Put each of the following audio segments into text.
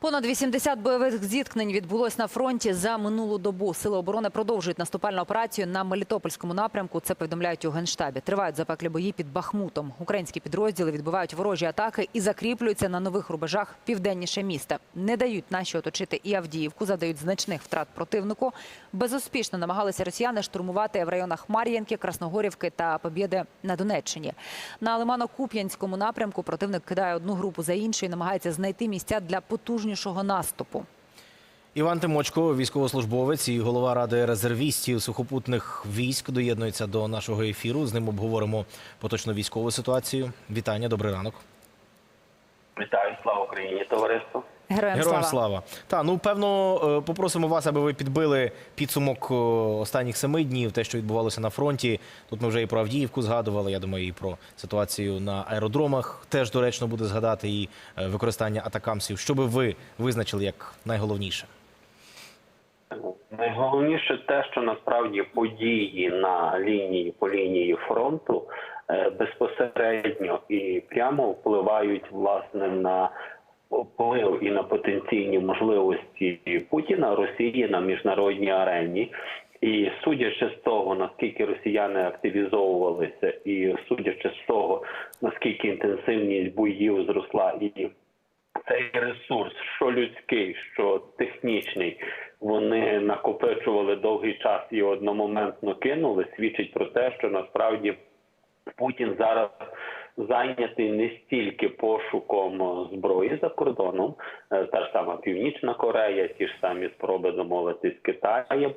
Понад 80 бойових зіткнень відбулось на фронті за минулу добу. Сили оборони продовжують наступальну операцію на Мелітопольському напрямку. Це повідомляють у генштабі. Тривають запеклі бої під Бахмутом. Українські підрозділи відбивають ворожі атаки і закріплюються на нових рубежах південніше міста. Не дають наші оточити і Авдіївку, завдають значних втрат противнику. Безуспішно намагалися росіяни штурмувати в районах Мар'їнки, Красногорівки та Побєди на Донеччині. На Лимано-Куп'янському напрямку противник кидає одну групу за іншою, намагається знайти місця для потужнішого наступу. Іван Тимочко, військовослужбовець і голова ради резервістів сухопутних військ, доєднується до нашого ефіру. З ним обговоримо поточну військову ситуацію. Вітання, добрий ранок. Вітаю, слава Україні, товариство. Героям, Героям слава. слава. Та ну певно е, попросимо вас, аби ви підбили підсумок е, останніх семи днів, те, що відбувалося на фронті. Тут ми вже і про Авдіївку згадували. Я думаю, і про ситуацію на аеродромах теж доречно буде згадати і е, використання атакамсів. Що би ви визначили як найголовніше? Найголовніше те, що насправді події на лінії по лінії фронту безпосередньо і прямо впливають власне на вплив і на потенційні можливості Путіна Росії на міжнародній арені. І судячи з того, наскільки росіяни активізовувалися, і судячи з того, наскільки інтенсивність боїв зросла, і цей ресурс, що людський, що технічний, вони накопичували довгий час і одномоментно кинули, свідчить про те, що насправді Путін зараз зайнятий не стільки пошуком зброї за кордоном, е, та ж сама Північна Корея, ті ж самі спроби домовитись з Китаєм.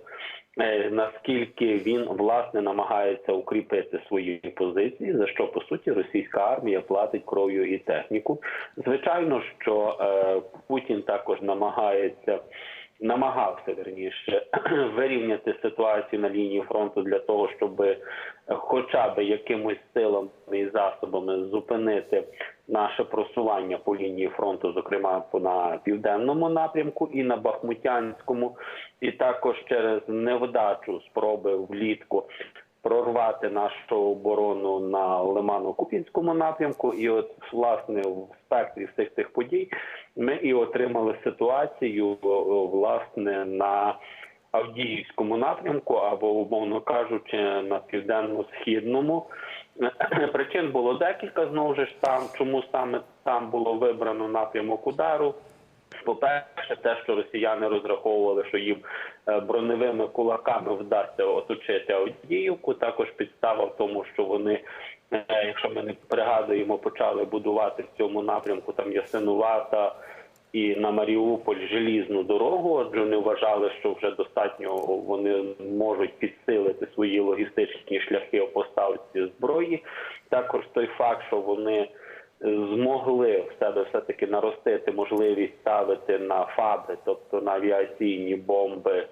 е, Наскільки він власне намагається укріпити свої позиції, за що по суті російська армія платить кров'ю і техніку? Звичайно, що е, Путін також намагається намагався верніше вирівняти ситуацію на лінії фронту для того, щоб хоча б якимось силами і засобами зупинити наше просування по лінії фронту, зокрема на південному напрямку і на Бахмутянському, і також через невдачу спроби влітку прорвати нашу оборону на Лимано-Купінському напрямку. І от власне в спектрі всіх цих подій ми і отримали ситуацію власне на Авдіївському напрямку, або, умовно кажучи, на південно-східному. Причин було декілька знову ж там, чому саме там було вибрано напрямок удару. По-перше, те, що росіяни розраховували, що їм е, броневими кулаками вдасться оточити Авдіївку. Також підстава в тому, що вони, е, якщо ми не пригадуємо, почали будувати в цьому напрямку там Ясинувата і на Маріуполь желізну дорогу. Отже, вони вважали, що вже достатньо вони можуть підсилити свої логістичні шляхи в поставці зброї. Також той факт, що вони змогли в себе все таки наростити можливість ставити на фаби, тобто на авіаційні бомби.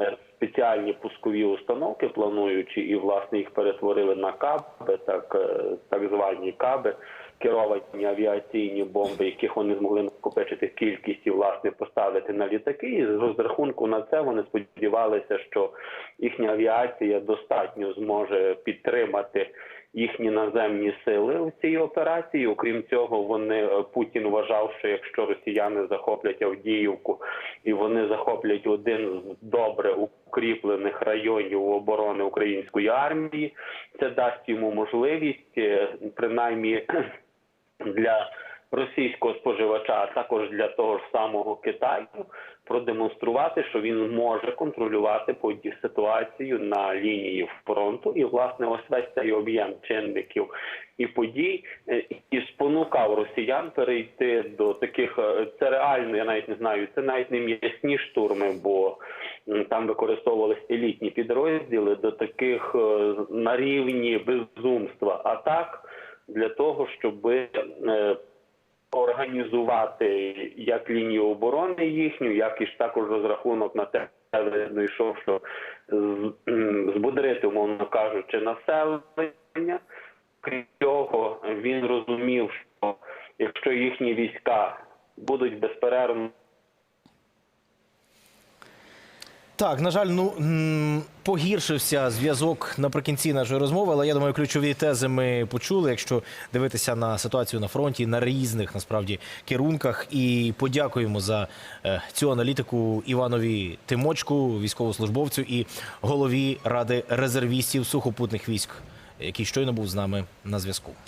е, Спеціальні пускові установки, плануючи, і власне їх перетворили на каби, так, е, так звані каби, керовані авіаційні бомби, яких вони змогли накопичити кількість і власне поставити на літаки. І з розрахунку на це вони сподівалися, що їхня авіація достатньо зможе підтримати їхні наземні сили в цій операції. Окрім цього, вони е, Путін вважав, що якщо росіяни захоплять Авдіївку і вони захоплять один з добре укріплених районів оборони української армії, це дасть йому можливість е, принаймні для російського споживача, а також для того ж самого Китаю, продемонструвати, що він може контролювати ситуацію на лінії фронту, і власне ось весь цей об'єм чинників і подій е, і спонукав росіян перейти до таких. е, Це реально, я навіть не знаю. Це навіть не м'ясні штурми, бо там використовувались елітні підрозділи до таких е, на рівні безумства атак для того, щоб організувати як лінію оборони їхню, як і ж також розрахунок на те, видно йшов, що збудрити, умовно кажучи, населення. Крім цього, він розумів, що якщо їхні війська будуть безперервно Так, на жаль, ну погіршився зв'язок наприкінці нашої розмови, але я думаю, ключові тези ми почули. Якщо дивитися на ситуацію на фронті на різних насправді керунках, і подякуємо за е, цю аналітику Іванові Тимочку, військовослужбовцю і голові ради резервістів сухопутних військ, який щойно був з нами на зв'язку.